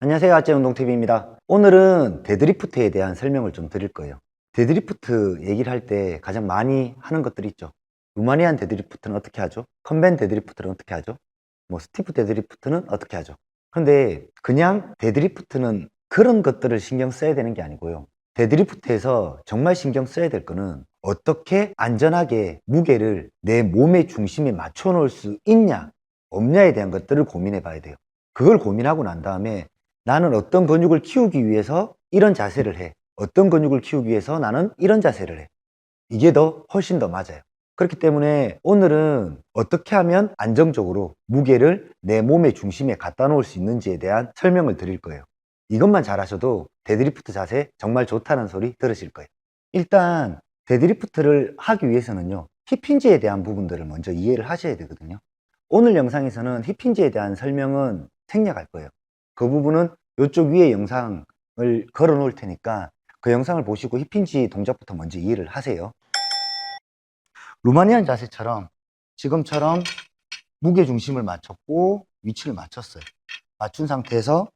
안녕하세요. 아재운동TV입니다. 오늘은 데드리프트에 대한 설명을 좀 드릴 거예요. 데드리프트 얘기를 할 때 가장 많이 하는 것들이 있죠. 루마니안 데드리프트는 어떻게 하죠? 컨벤 데드리프트는 어떻게 하죠? 뭐 스티프 데드리프트는 어떻게 하죠? 그런데 그냥 데드리프트는 그런 것들을 신경 써야 되는 게 아니고요. 데드리프트에서 정말 신경 써야 될 거는 어떻게 안전하게 무게를 내 몸의 중심에 맞춰 놓을 수 있냐, 없냐에 대한 것들을 고민해 봐야 돼요. 그걸 고민하고 난 다음에 나는 어떤 근육을 키우기 위해서 이런 자세를 해. 어떤 근육을 키우기 위해서 나는 이런 자세를 해. 이게 더 훨씬 더 맞아요. 그렇기 때문에 오늘은 어떻게 하면 안정적으로 무게를 내 몸의 중심에 갖다 놓을 수 있는지에 대한 설명을 드릴 거예요. 이것만 잘하셔도 데드리프트 자세 정말 좋다는 소리 들으실 거예요. 일단 데드리프트를 하기 위해서는요. 힙힌지에 대한 부분들을 먼저 이해를 하셔야 되거든요. 오늘 영상에서는 힙힌지에 대한 설명은 생략할 거예요. 그 부분은 이쪽 위에 영상을 걸어 놓을 테니까 그 영상을 보시고 힙힌지 동작부터 먼저 이해를 하세요. 루마니안 자세처럼 지금처럼 무게 중심을 맞췄고 위치를 맞췄어요. 맞춘 상태에서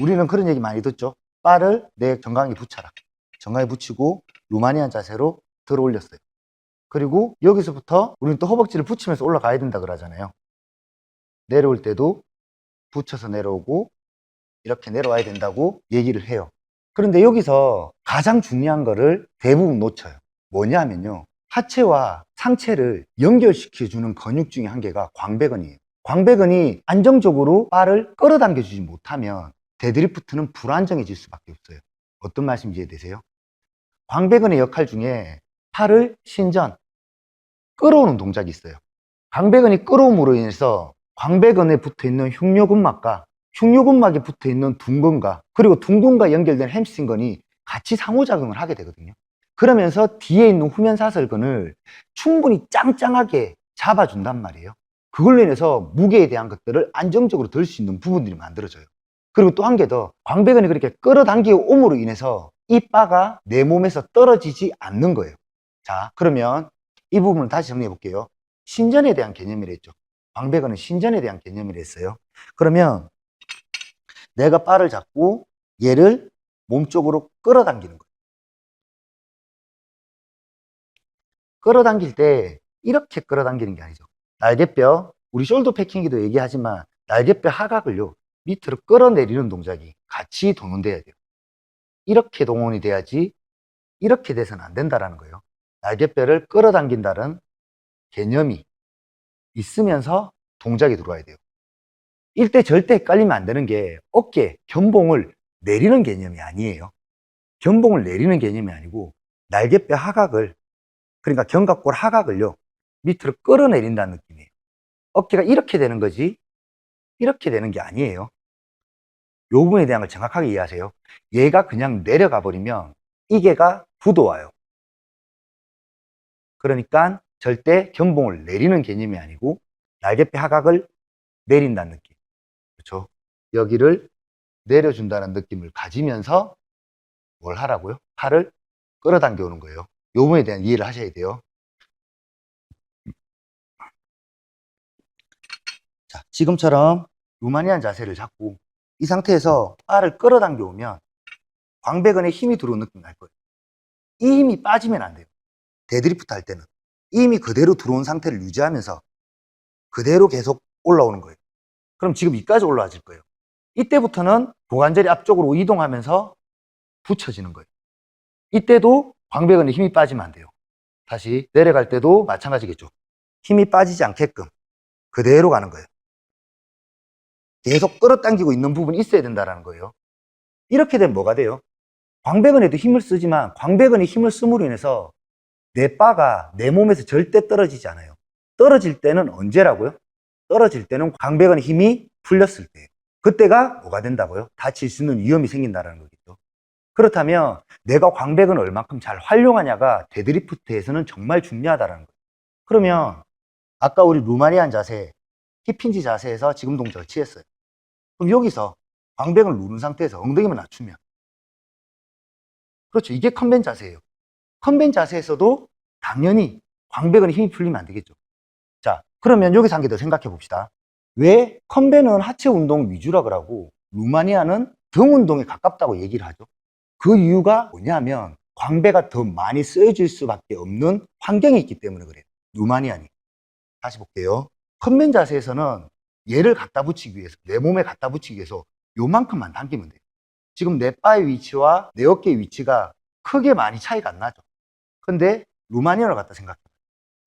우리는 그런 얘기 많이 듣죠. 바를 내 정강에 붙여라. 정강에 붙이고 루마니안 자세로 들어 올렸어요. 그리고 여기서부터 우리는 또 허벅지를 붙이면서 올라가야 된다 그러잖아요. 내려올 때도 붙여서 내려오고 이렇게 내려와야 된다고 얘기를 해요. 그런데 여기서 가장 중요한 거를 대부분 놓쳐요. 뭐냐면요. 하체와 상체를 연결시켜주는 근육 중에 한 개가 광배근이에요. 광배근이 안정적으로 바를 끌어당겨주지 못하면 데드리프트는 불안정해질 수밖에 없어요. 어떤 말씀인지 이해되세요? 광배근의 역할 중에 팔을 신전, 끌어오는 동작이 있어요. 광배근이 끌어옴으로 인해서 광배근에 붙어 있는 흉요근막과 흉요근막에 붙어 있는 둔근과 그리고 둔근과 연결된 햄스트링근이 같이 상호작용을 하게 되거든요. 그러면서 뒤에 있는 후면사설근을 충분히 짱짱하게 잡아준단 말이에요. 그걸로 인해서 무게에 대한 것들을 안정적으로 들 수 있는 부분들이 만들어져요. 그리고 또 한 개 더, 광배근이 그렇게 끌어당겨 옴으로 인해서 이 바가 내 몸에서 떨어지지 않는 거예요. 자, 그러면 이 부분을 다시 정리해 볼게요. 신전에 대한 개념이라 했죠. 광배근은 신전에 대한 개념이라 했어요. 그러면 내가 바를 잡고 얘를 몸쪽으로 끌어당기는 거예요. 끌어당길 때 이렇게 끌어당기는 게 아니죠. 날개뼈, 우리 숄더 패킹기도 얘기하지만 날개뼈 하각을요, 밑으로 끌어내리는 동작이 같이 동원돼야 돼요. 이렇게 동원이 돼야지 이렇게 돼서는 안 된다라는 거예요. 날개뼈를 끌어당긴다는 개념이 있으면서 동작이 들어와야 돼요. 이때 절대 헷갈리면 안 되는 게 어깨, 견봉을 내리는 개념이 아니에요. 견봉을 내리는 개념이 아니고 날개뼈 하각을 그러니까 견갑골 하각을요 밑으로 끌어내린다는 느낌이에요. 어깨가 이렇게 되는 거지 이렇게 되는 게 아니에요. 요 부분에 대한 걸 정확하게 이해하세요. 얘가 그냥 내려가 버리면 이게가 굳어와요. 그러니까 절대 견봉을 내리는 개념이 아니고 날개뼈 하각을 내린다는 느낌. 그렇죠? 여기를 내려준다는 느낌을 가지면서 뭘 하라고요? 팔을 끌어당겨 오는 거예요. 요 부분에 대한 이해를 하셔야 돼요. 자, 지금처럼 루마니안 자세를 잡고 이 상태에서 팔을 끌어당겨 오면 광배근에 힘이 들어오는 느낌 날 거예요. 이 힘이 빠지면 안 돼요. 데드리프트 할 때는. 이 힘이 그대로 들어온 상태를 유지하면서 그대로 계속 올라오는 거예요. 그럼 지금 이까지 올라와질 거예요. 이때부터는 고관절이 앞쪽으로 이동하면서 붙여지는 거예요. 이때도 광배근에 힘이 빠지면 안 돼요. 다시 내려갈 때도 마찬가지겠죠. 힘이 빠지지 않게끔 그대로 가는 거예요. 계속 끌어당기고 있는 부분이 있어야 된다는 거예요. 이렇게 되면 뭐가 돼요? 광배근에도 힘을 쓰지만 광배근에 힘을 쓰므로 인해서 내 바가 내 몸에서 절대 떨어지지 않아요. 떨어질 때는 언제라고요? 떨어질 때는 광배근의 힘이 풀렸을 때예요. 그때가 뭐가 된다고요? 다칠 수 있는 위험이 생긴다는 거겠죠. 그렇다면 내가 광배근을 얼만큼 잘 활용하냐가 데드리프트에서는 정말 중요하다는 거예요. 그러면 아까 우리 루마니안 자세, 힙힌지 자세에서 지금 동작을 취했어요. 그럼 여기서 광배근을 누른 상태에서 엉덩이만 낮추면 그렇죠. 이게 컨벤 자세예요. 컨벤 자세에서도 당연히 광배근에 힘이 풀리면 안 되겠죠. 자, 그러면 여기서 한 개 더 생각해 봅시다. 왜 컨벤은 하체 운동 위주라 그러고 루마니아는 등 운동에 가깝다고 얘기를 하죠. 그 이유가 뭐냐면 광배가 더 많이 쓰여질 수밖에 없는 환경이 있기 때문에 그래요. 루마니아니. 다시 볼게요. 컨맨 자세에서는 얘를 갖다 붙이기 위해서 내 몸에 갖다 붙이기 위해서 요만큼만 당기면 돼요. 지금 내 바의 위치와 내 어깨의 위치가 크게 많이 차이가 안 나죠. 근데 루마니아를 갖다 생각해.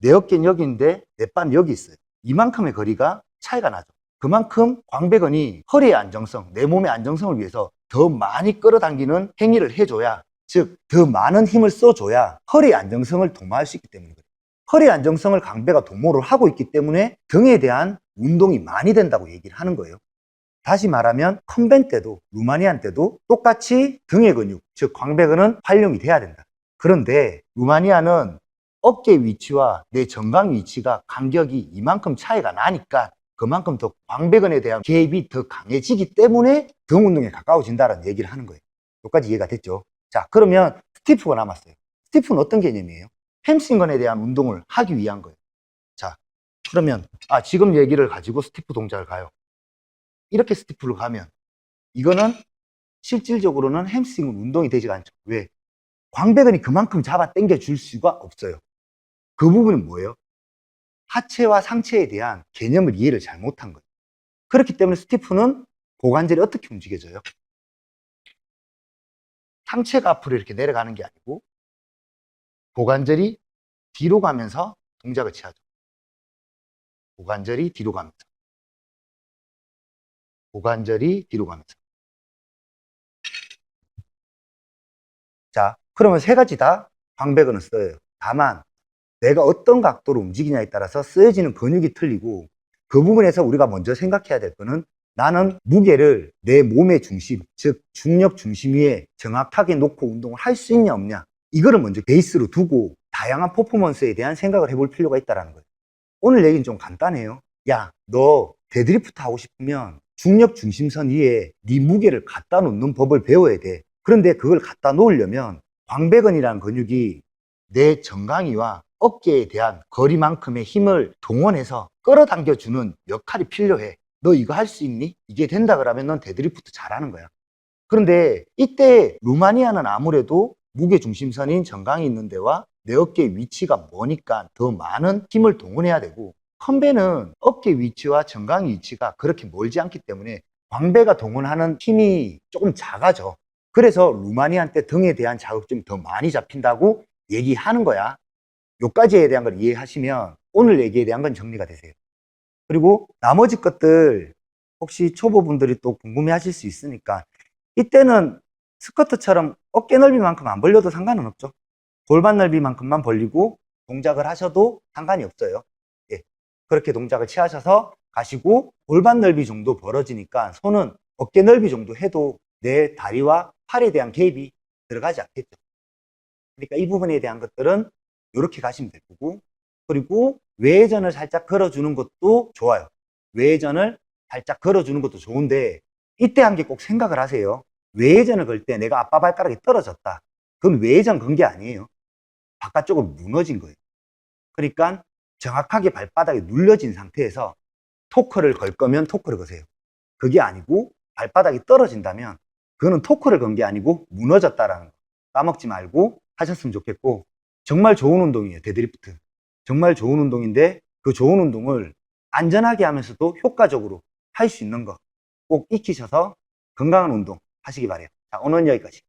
내 어깨는 여기 있는데 내 바는 여기 있어요. 이만큼의 거리가 차이가 나죠. 그만큼 광배근이 허리의 안정성, 내 몸의 안정성을 위해서 더 많이 끌어당기는 행위를 해줘야, 즉, 더 많은 힘을 써줘야 허리의 안정성을 도모할 수 있기 때문에 그래요. 허리 안정성을 광배가 도모를 하고 있기 때문에 등에 대한 운동이 많이 된다고 얘기를 하는 거예요. 다시 말하면 컨벤 때도 루마니안 때도 똑같이 등의 근육, 즉 광배근은 활용이 돼야 된다. 그런데 루마니아는 어깨 위치와 내 정강 위치가 간격이 이만큼 차이가 나니까 그만큼 더 광배근에 대한 개입이 더 강해지기 때문에 등 운동에 가까워진다는 얘기를 하는 거예요. 여기까지 이해가 됐죠? 자, 그러면 스티프가 남았어요. 스티프는 어떤 개념이에요? 햄스트링건에 대한 운동을 하기 위한 거예요. 자, 그러면 아 지금 얘기를 가지고 스티프 동작을 가요. 이렇게 스티프를 가면 이거는 실질적으로는 햄스트링은 운동이 되지가 않죠. 왜? 광배근이 그만큼 잡아 당겨 줄 수가 없어요. 그 부분은 뭐예요? 하체와 상체에 대한 개념을 이해를 잘 못한 거예요. 그렇기 때문에 스티프는 고관절이 어떻게 움직여져요? 상체가 앞으로 이렇게 내려가는 게 아니고 고관절이 뒤로 가면서 동작을 취하죠. 고관절이 뒤로 가면서. 고관절이 뒤로 가면서. 자, 그러면 세 가지 다 광배근을 써요. 다만 내가 어떤 각도로 움직이냐에 따라서 쓰여지는 근육이 틀리고 그 부분에서 우리가 먼저 생각해야 될 거는 나는 무게를 내 몸의 중심, 즉 중력 중심 위에 정확하게 놓고 운동을 할 수 있냐 없냐 이거를 먼저 베이스로 두고 다양한 퍼포먼스에 대한 생각을 해볼 필요가 있다는 거예요. 오늘 얘기는 좀 간단해요. 야, 너 데드리프트 하고 싶으면 중력 중심선 위에 네 무게를 갖다 놓는 법을 배워야 돼. 그런데 그걸 갖다 놓으려면 광배근이라는 근육이 내 정강이와 어깨에 대한 거리만큼의 힘을 동원해서 끌어당겨주는 역할이 필요해. 너 이거 할 수 있니? 이게 된다 그러면 넌 데드리프트 잘하는 거야. 그런데 이때 루마니아는 아무래도 무게 중심선인 정강이 있는 데와 내 어깨 위치가 머니까 더 많은 힘을 동원해야 되고 컨베는 어깨 위치와 정강 위치가 그렇게 멀지 않기 때문에 광배가 동원하는 힘이 조금 작아져. 그래서 루마니안 때 등에 대한 자극점이 더 많이 잡힌다고 얘기하는 거야. 요까지에 대한 걸 이해하시면 오늘 얘기에 대한 건 정리가 되세요. 그리고 나머지 것들 혹시 초보분들이 또 궁금해 하실 수 있으니까 이때는 스쿼트처럼 어깨 넓이만큼 안 벌려도 상관은 없죠. 골반 넓이만큼만 벌리고 동작을 하셔도 상관이 없어요. 예. 그렇게 동작을 취하셔서 가시고 골반 넓이 정도 벌어지니까 손은 어깨 넓이 정도 해도 내 다리와 팔에 대한 개입이 들어가지 않겠죠. 그러니까 이 부분에 대한 것들은 이렇게 가시면 될 거고 그리고 외전을 살짝 걸어주는 것도 좋아요. 외전을 살짝 걸어주는 것도 좋은데 이때 한개꼭 생각을 하세요. 외전을 걸 때 내가 아빠 발가락이 떨어졌다. 그건 외전 건 게 아니에요. 바깥쪽으로 무너진 거예요. 그러니까 정확하게 발바닥이 눌려진 상태에서 토크를 걸 거면 토크를 거세요. 그게 아니고 발바닥이 떨어진다면 그거는 토크를 건 게 아니고 무너졌다라는 거. 까먹지 말고 하셨으면 좋겠고 정말 좋은 운동이에요. 데드리프트. 정말 좋은 운동인데 그 좋은 운동을 안전하게 하면서도 효과적으로 할 수 있는 거 꼭 익히셔서 건강한 운동 하시기 바래요. 자, 오늘은 여기까지.